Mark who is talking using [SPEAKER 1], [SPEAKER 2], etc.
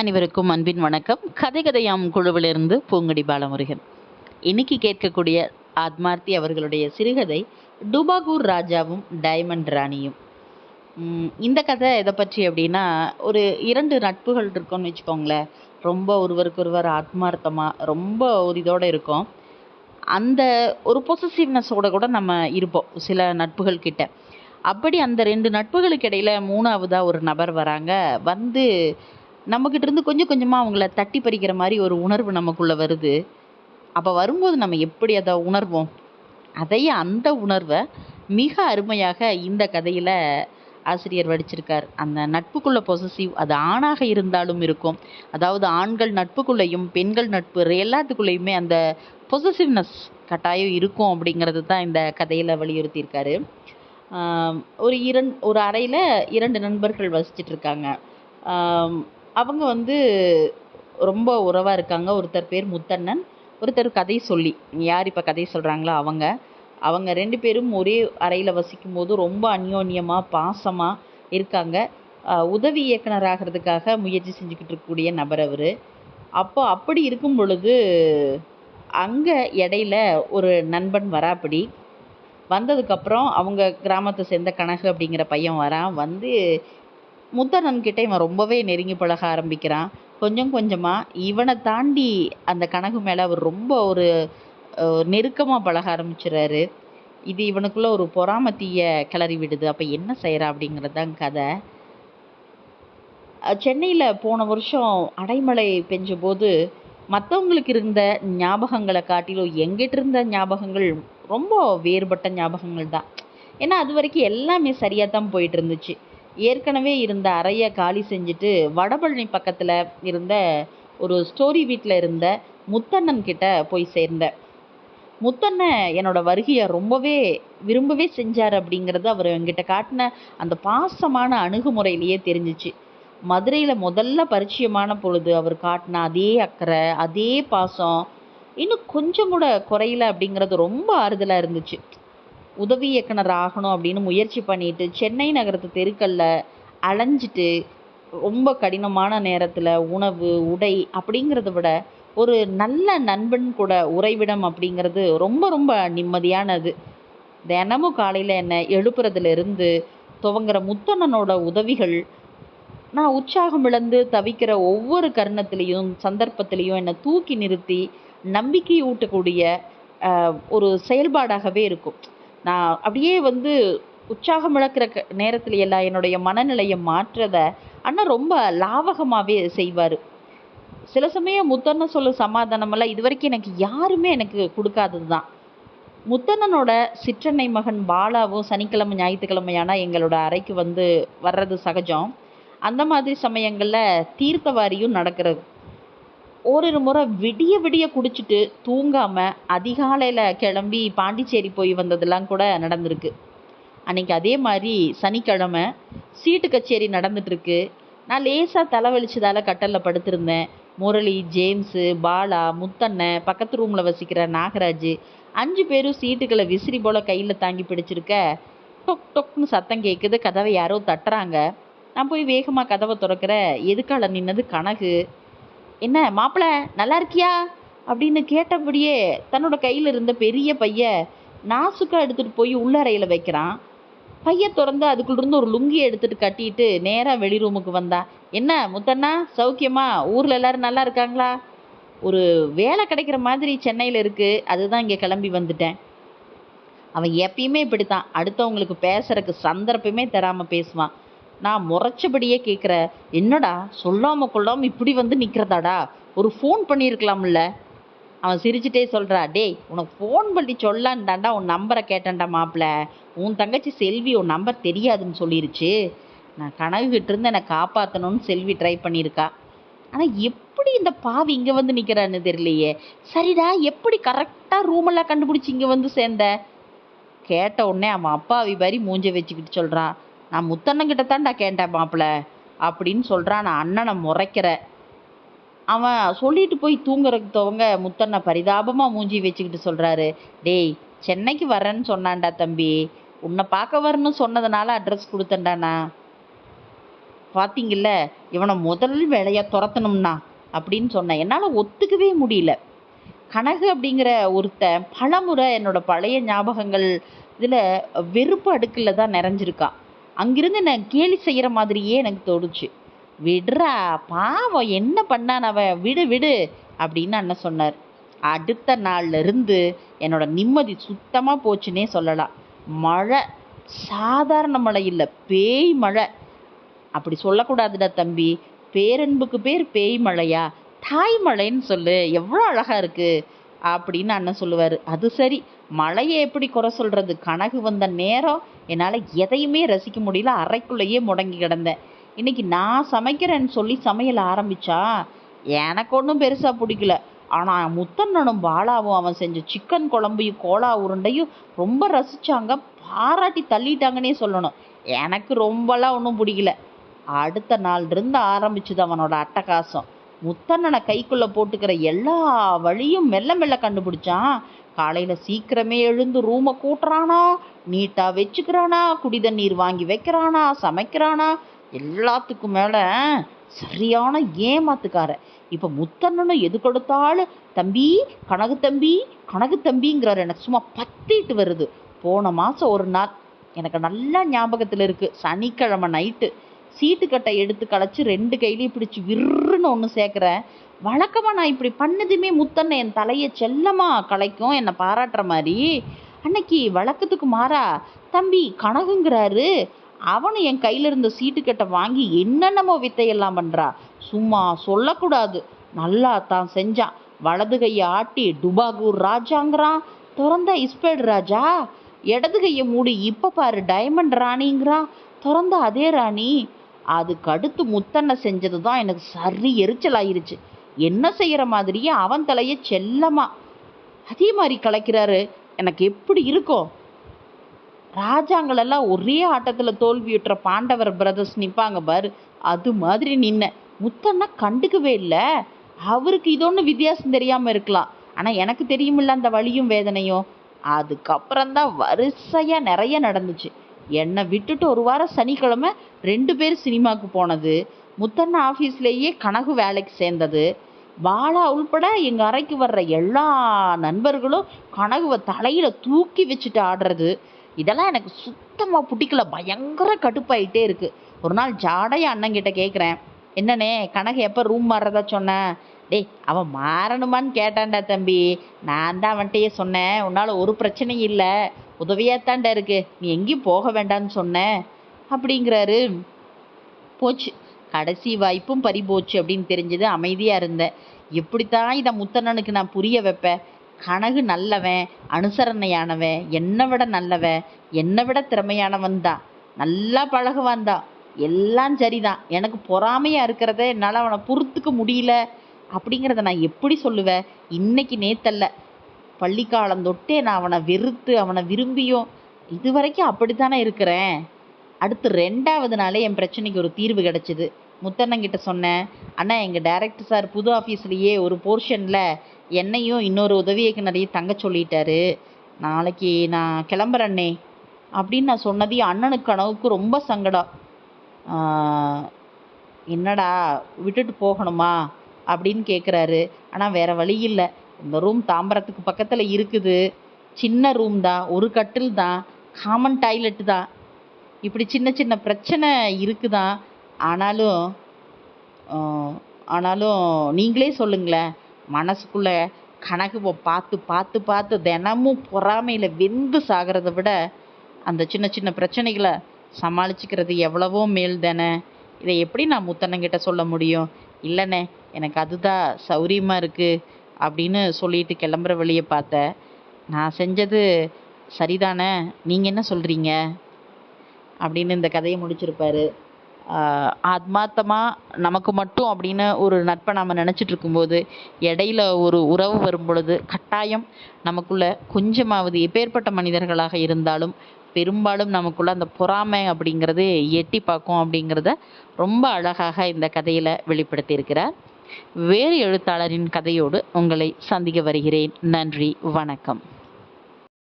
[SPEAKER 1] அனைவருக்கும் அன்பின் வணக்கம். கதை கதையாம் குழுவிலிருந்து பூங்கடி பாலமுருகன். இன்னைக்கு கேட்கக்கூடிய ஆத்மார்த்தி அவர்களுடைய சிறுகதை டுபாகூர் ராஜாவும் டைமண்ட் ராணியும். இந்த கதை எதை பற்றி அப்படின்னா ஒரு இரண்டு நட்புகள் இருக்கும்னு வச்சுக்கோங்களேன். ரொம்ப ஒருவருக்கொருவர் ஆத்மார்த்தமாக ரொம்ப ஒரு இதோடு இருக்கும். அந்த ஒரு பொசசிவ்னஸோட கூட நம்ம இருப்போம் சில நட்புகள் கிட்ட. அப்படி அந்த ரெண்டு நட்புகளுக்கு இடையில மூணாவதாக ஒரு நபர் வராங்க. வந்து நம்மக்கிட்ட இருந்து கொஞ்சம் கொஞ்சமாக அவங்கள தட்டி பறிக்கிற மாதிரி ஒரு உணர்வு நமக்குள்ளே வருது. அப்போ வரும்போது நம்ம எப்படி அதை உணர்வோம்? அதையே அந்த உணர்வை மிக அருமையாக இந்த கதையில் ஆசிரியர் வடிச்சிருக்கார். அந்த நட்புக்குள்ள பொசசிவ் அது ஆணாக இருந்தாலும் இருக்கும். அதாவது ஆண்கள் நட்புக்குள்ளேயும் பெண்கள் நட்பு எல்லாத்துக்குள்ளேயுமே அந்த பொசசிவ்னஸ் கட்டாயம் இருக்கும் அப்படிங்கிறது தான் இந்த கதையில் வலியுறுத்தியிருக்காரு. ஒரு இரண் ஒரு அறையில் இரண்டு நண்பர்கள் வசிச்சிட்டு இருக்காங்க. அவங்க வந்து ரொம்ப உறவாக இருக்காங்க. ஒருத்தர் பேர் முத்தண்ணன் ஒருத்தர் கதை சொல்லி. யார் இப்போ கதை சொல்கிறாங்களோ அவங்க. அவங்க ரெண்டு பேரும் ஒரே அறையில் வசிக்கும் போது ரொம்ப அந்யோன்யமாக பாசமாக இருக்காங்க. உதவி இயக்குனர் ஆகிறதுக்காக முயற்சி செஞ்சுக்கிட்டு இருக்கக்கூடிய நபர் அவர். அப்போ அப்படி இருக்கும் பொழுது அங்கே இடையில ஒரு நண்பன் வராப்படி. வந்ததுக்கப்புறம் அவங்க கிராமத்தை சேர்ந்த கனகு அப்படிங்கிற பையன் வரான். வந்து முத்தண்ணன்கிட்ட இவன் ரொம்பவே நெருங்கி பழக ஆரம்பிக்கிறான். கொஞ்சம் கொஞ்சமாக இவனை தாண்டி அந்த கனகு மேலே அவர் ரொம்ப ஒரு நெருக்கமாக பழக ஆரம்பிச்சிடுறாரு இது இவனுக்குள்ளே ஒரு பொறாம தீய கிளறி விடுது. அப்போ என்ன செய்கிறா அப்படிங்கிறது தான் கதை சென்னையில் போன வருஷம் அடைமழை பெஞ்ச போது மற்றவங்களுக்கு இருந்த ஞாபகங்களை காட்டிலும் எங்கிட்ட இருந்த ஞாபகங்கள் ரொம்ப வேறுபட்ட ஞாபகங்கள் தான். ஏன்னா அது வரைக்கும் எல்லாமே சரியாக தான் போயிட்டு இருந்துச்சு. ஏற்கனவே இருந்த அறையை காலி செஞ்சுட்டு வடபழனி பக்கத்தில் இருந்த ஒரு ஸ்டோரி வீட்டில் இருந்த முத்தண்ணன் கிட்ட போய் சேர்ந்தேன் முத்தண்ணன் என்னோட வருகையை ரொம்பவே விரும்பவே செஞ்சார் அப்படிங்கிறது அவர் என்கிட்ட காட்டின அந்த பாசமான அணுகுமுறையிலேயே தெரிஞ்சிச்சு. மதுரையில் முதல்ல பரிச்சயமான பொழுது அவர் காட்டின அதே அக்கறை அதே பாசம் இன்னும் கொஞ்சம் கூட குறையில அப்படிங்கிறது ரொம்ப ஆறுதலாக இருந்துச்சு. உதவி இயக்குனர் ஆகணும் அப்படின்னு முயற்சி பண்ணிட்டு சென்னை நகரத்து தெருக்களில் அலைஞ்சிட்டு ரொம்ப கடினமான நேரத்தில் உணவு உடை அப்படிங்கிறத விட ஒரு நல்ல நண்பன் கூட உறைவிடம் அப்படிங்கிறது ரொம்ப ரொம்ப நிம்மதியானது. தினமும் காலையில் என்னை எழுப்புறதுல இருந்து துவங்குற முத்தண்ணனோட உதவிகள் நான் உற்சாகம் இழந்து தவிக்கிற ஒவ்வொரு கருணத்திலையும் சந்தர்ப்பத்திலையும் என்னை தூக்கி நிறுத்தி நம்பிக்கை ஊட்டக்கூடிய ஒரு செயல்பாடாகவே இருக்கும். நான் அப்படியே வந்து உற்சாகம் இழக்கிற க நேரத்தில் எல்லாம் என்னுடைய மனநிலையை மாற்றத அண்ணா ரொம்ப லாவகமாகவே செய்வார். சில சமயம் முத்தண்ணன் சொல்ல சமாதானமெல்லாம் இது வரைக்கும் எனக்கு யாருமே எனக்கு கொடுக்காதது தான் முத்தண்ணனோட சிற்றன்னை மகன் பாலாவும் சனிக்கிழமை ஞாயிற்றுக்கிழமையானா எங்களோட அறைக்கு வந்து வர்றது சகஜம். அந்த மாதிரி சமயங்களில் தீர்த்தவாரியும் நடக்கிறது. ஓரிரு முறை விடிய விடிய குடிச்சிட்டு தூங்காமல் அதிகாலையில் கிளம்பி பாண்டிச்சேரி போய் வந்ததெல்லாம் கூட நடந்திருக்கு. அன்னைக்கு அதே மாதிரி சனிக்கிழமை சீட்டு கச்சேரி நடந்துட்டுருக்கு. நான் லேசாக தலைவலிச்சதால் கட்டலில் படுத்திருந்தேன். முரளி ஜேம்ஸு பாலா முத்தண்ணன் பக்கத்து ரூமில் வசிக்கிற நாகராஜ் அஞ்சு பேரும் சீட்டுகளை விசிறி போல் கையில் தாங்கி பிடிச்சிருக்க டொக் டொக்னு சத்தம் கேட்குது கதவை யாரோ தட்டுறாங்க. நான் போய் வேகமாக கதவை திறக்கிற எதுக்கால நின்னது கனகு. என்ன மாப்பிள்ளை நல்லா இருக்கியா அப்படின்னு கேட்டபடியே தன்னோட கையில் இருந்த பெரிய பைய நாசுக்காக எடுத்துகிட்டு போய் உள்ளறையில் வைக்கிறான். பைய திறந்து அதுக்குள்ளேருந்து ஒரு லுங்கியை எடுத்துகிட்டு கட்டிட்டு நேராக வெளி ரூமுக்கு வந்தா. என்ன முத்தண்ணா சௌக்கியமா? ஊரில் எல்லோரும் நல்லா இருக்காங்களா? ஒரு வேலை கிடைக்கிற மாதிரி சென்னையில் இருக்குது அதுதான் இங்கே கிளம்பி வந்துட்டேன். அவன் எப்பயுமே இப்படித்தான். அடுத்தவங்களுக்கு பேசுறதுக்கு சந்தர்ப்பமே தராமல் பேசுவான். நான் முறைச்சபடியே கேட்குற என்னடா? சொல்லாம கொள்ளாமல் இப்படி வந்து நிற்கிறதாடா ஒரு ஃபோன் பண்ணியிருக்கலாம்ல? அவன் சிரிச்சுட்டே சொல்கிறா டேய் உனக்கு ஃபோன் பண்ணி சொல்லான்டாண்டா உன் நம்பரை கேட்டேன்டா மாப்பிள. உன் தங்கச்சி செல்வி உன் நம்பர் தெரியாதுன்னு சொல்லிருச்சு. நான் கனவு இருந்து என்னை காப்பாற்றணும்னு செல்வி ட்ரை பண்ணியிருக்கா. ஆனால் எப்படி இந்த பாவி இங்கே வந்து நிற்கிறான்னு தெரியலையே. சரிடா எப்படி கரெக்டாக ரூமெல்லாம் கண்டுபிடிச்சி இங்கே வந்து சேர்ந்த? கேட்ட உடனே அவன் அப்பாவி மாதிரி மூஞ்ச வச்சுக்கிட்டு சொல்கிறான் நான் முத்தண்ணங்கிட்ட தான்டா கேட்டேன் மாப்பிள்ள அப்படின்னு சொல்கிறான் நான் அண்ணனை முறைக்கிறேன் அவன் சொல்லிட்டு போய் தூங்குறதுக்கு முத்தண்ணை பரிதாபமாக மூஞ்சி வச்சுக்கிட்டு சொல்கிறாரு டேய் சென்னைக்கு வரேன்னு சொன்னான்டா தம்பி. உன்னை பார்க்க வரணும்னு சொன்னதுனால அட்ரஸ் கொடுத்தேன்டாண்ணா பார்த்தீங்கல்ல இவனை முதல் வேலையாக துரத்தணும்னா அப்படின்னு சொன்னேன். என்னால் ஒத்துக்கவே முடியல. கனகு அப்படிங்கிற ஒருத்தன் பலமுறை என்னோட பழைய ஞாபகங்கள் இதில் வெறுப்பு அடுக்கில் தான் நிறைஞ்சிருக்கான். அங்கிருந்து நான் கேலி செய்கிற மாதிரியே எனக்கு தோணுச்சு. விடுறா பாவம் என்ன பண்ணான் அவன்? விடு விடு அப்படின்னு அண்ணன் சொன்னார். அடுத்த நாள்ல இருந்து என்னோட நிம்மதி சுத்தமாக போச்சுன்னே சொல்லலாம். மழை சாதாரண மழை இல்லை பேய் மழை. அப்படி சொல்லக்கூடாதுடா தம்பி. பேரன்புக்கு பேர் பேய் மழையா? தாய் மழைன்னு சொல்லு. எவ்வளோ அழகாக இருக்குது அப்படின்னு அண்ணன் சொல்லுவார். அது சரி. மழையை எப்படி குறை சொல்கிறது கனகு வந்த நேரம் என்னால் எதையுமே ரசிக்க முடியல. அறைக்குள்ளேயே முடங்கி கிடந்தேன். இன்னைக்கு நான் சமைக்கிறேன்னு சொல்லி சமையல் ஆரம்பித்தா எனக்கு ஒன்றும் பெருசாக பிடிக்கல. ஆனால் முத்தண்ணனும் பாலாவும் அவன் செஞ்ச சிக்கன் குழம்பையும் கோலா உருண்டையும் ரொம்ப ரசித்தாங்க பாராட்டி தள்ளிட்டாங்கன்னே சொல்லணும். எனக்கு ரொம்பலாம் ஒன்றும் பிடிக்கல. அடுத்த நாள் இருந்து ஆரம்பிச்சது அவனோட அட்டகாசம். முத்தண்ணனை கைக்குள்ளே போட்டுக்கிற எல்லா வழியும் மெல்ல மெல்ல கண்டுபிடிச்சான். காலையில் சீக்கிரமே எழுந்து ரூமை கூட்டுறானா நீட்டாக வச்சுக்கிறானா குடி தண்ணீர் வாங்கி வைக்கிறானா சமைக்கிறானா எல்லாத்துக்கும் மேலே சரியான ஏமாத்துக்கார. இப்போ முத்தண்ணனும் எது கொடுத்தாலும் தம்பி கனகு தம்பி கனகு தம்பிங்கிறார். எனக்கு சும்மா பத்திட்டு வருது. போன மாதம் ஒரு நாள் எனக்கு நல்லா ஞாபகத்தில் இருக்குது சனிக்கிழமை நைட்டு சீட்டுக்கட்டை எடுத்து களைச்சி ரெண்டு கையிலையும் பிடிச்சி விர்ருன்னு ஒன்று சேர்க்குறேன். வழக்கமாக நான் இப்படி பண்ணதுமே முத்தண்ணன் என் தலையை செல்லமாக கலைக்கும் என்னை பாராட்டுற மாதிரி. அன்னைக்கு வழக்கத்துக்கு மாறா தம்பி கனகுங்கிறாரு. அவனும் என் கையில் இருந்த சீட்டுக்கட்டை வாங்கி என்னென்னமோ வித்தையெல்லாம் பண்ணுறா சும்மா சொல்லக்கூடாது. நல்லா தான் செஞ்சான். வலது கையை ஆட்டி டுபாகூர் ராஜாங்கிறான். திறந்தா இஸ்பேடு ராஜா. இடது கையை மூடி இப்போ பாரு டைமண்ட் ராணிங்கிறான். திறந்த அதே ராணி. அதுக்கு அடுத்து முத்தண்ண செஞ்சது தான் எனக்கு சரி எரிச்சல் ஆயிருச்சு என்ன செய்கிற மாதிரியே அவன் தலைய செல்லமா. அதே மாதிரி கலைக்கிறாரு எனக்கு எப்படி இருக்கும் ராஜாங்களெல்லாம் ஒரே ஆட்டத்தில் தோல்வியுற்ற பாண்டவர் பிரதர்ஸ் நிற்பாங்க பாரு. அது மாதிரி நின்ன. முத்தண்ணா கண்டுக்கவே இல்லை. அவருக்கு இது ஒன்று வித்தியாசம் தெரியாமல் இருக்கலாம். ஆனால் எனக்கு தெரியுமில்ல அந்த வழியும் வேதனையும். அதுக்கப்புறம் தான் வரிசையாக நிறைய நடந்துச்சு. என்னை விட்டுட்டு ஒரு வாரம் சனிக்கிழமை ரெண்டு பேர் சினிமாவுக்கு போனது. முத்தண்ணா ஆஃபீஸ்லேயே கனகு வேலைக்கு சேர்ந்தது. பாலா உள்பட எங்கள் அறைக்கு வர்ற எல்லா நண்பர்களும் கனகுவை தலையில் தூக்கி வச்சுட்டு ஆடுறது. இதெல்லாம் எனக்கு சுத்தமாக பிடிக்கல. பயங்கர கடுப்பாயிட்டே இருக்குது ஒரு நாள் ஜாடைய அண்ணங்கிட்ட கேட்குறேன் என்னண்ணே கனகு எப்போ ரூம் மாறுறதா சொன்னேன் டேய் அவன் மாறணுமான்னு கேட்டான்டா தம்பி. நான் தான் அவன்கிட்டயே சொன்னேன். உன்னால் ஒரு பிரச்சனையும் இல்லை. உதவியாத்தான்டா இருக்கு. நீ எங்கேயும் போக வேண்டான்னு சொன்ன. அப்படிங்கிறாரு. போச்சு. கடைசி வாய்ப்பும் பறி போச்சு அப்படின்னு தெரிஞ்சது அமைதியாக இருந்தேன் எப்படித்தான் இதை முத்தண்ணனுக்கு நான் புரிய வைப்பேன் கனகு நல்லவன் அனுசரணையானவன் என்னை விட நல்லவன் என்னை விட திறமையானவன் தான். நல்லா பழகுவான் தான். எல்லாம் சரிதான். எனக்கு பொறாமையாக இருக்கிறத என்னால் அவனை பொறுத்துக்க முடியல. அப்படிங்கிறத நான் எப்படி சொல்லுவேன்? இன்னைக்கு நேத்தல்ல. பள்ளிக்காலம் தொட்டே நான் அவனை வெறுத்து அவனை விரும்பியும் இது வரைக்கும் அப்படித்தானே இருக்கிறேன்? அடுத்து ரெண்டாவது நாளே என் பிரச்சனைக்கு ஒரு தீர்வு கிடச்சிது. முத்தண்ணங்கிட்ட சொன்னேன் அண்ணா எங்கள் டைரக்டர் சார் புது ஆஃபீஸ்லேயே ஒரு போர்ஷனில் என்னையும் இன்னொரு உதவி இயக்குனரையும் தங்க சொல்லிட்டாரு. நாளைக்கு நான் கிளம்புறேன்னே அப்படின்னு நான் சொன்னதையும் அண்ணனுக்கு கனவுக்கு ரொம்ப சங்கடம். என்னடா விட்டுட்டு போகணுமா? அப்படின்னு கேட்குறாரு ஆனால் வேறு வழி இல்லை. இந்த ரூம் தாம்பரத்துக்கு பக்கத்தில் இருக்குது. சின்ன ரூம் தான் ஒரு கட்டில் தான் காமன் டாய்லெட்டு தான். இப்படி சின்ன சின்ன பிரச்சனை இருக்குதான். ஆனாலும் ஆனாலும் நீங்களே சொல்லுங்களேன் மனசுக்குள்ளே கணக்கு பார்த்து பார்த்து பார்த்து தினமும் பொறாமையில் வெந்து சாகிறத விட அந்த சின்ன சின்ன பிரச்சனைகளை சமாளிச்சுக்கிறது எவ்வளவோ மேல் தானே. இதை எப்படி நான் முத்தனங்கிட்ட சொல்ல முடியும்? இல்லைண்ணே எனக்கு அதுதான் சௌரியமாக இருக்குது அப்படின்னு சொல்லிட்டு கிளம்புற வழியை பார்த்தேன் நான் செஞ்சது சரிதானே? நீங்கள் என்ன சொல்கிறீங்க அப்படின்னு இந்த கதையை முடிச்சிருப்பாரு. ஆத்மார்த்தமாக நமக்கு மட்டும் அப்படின்னு ஒரு நட்பை நாம் நினச்சிட்டு இருக்கும்போது இடையில ஒரு உறவு வரும் பொழுது கட்டாயம் நமக்குள்ள கொஞ்சமாவது எப்பேற்பட்ட மனிதர்களாக இருந்தாலும் பெரும்பாலும் நமக்குள்ள அந்த பொறாமை அப்படிங்கிறது எட்டி பார்க்கும் அப்படிங்கிறத ரொம்ப அழகாக இந்த கதையில் வெளிப்படுத்தியிருக்கிறார். வேறு எழுத்தாளரின் கதையோடு உங்களை சந்திக்க வருகிறேன். நன்றி வணக்கம்.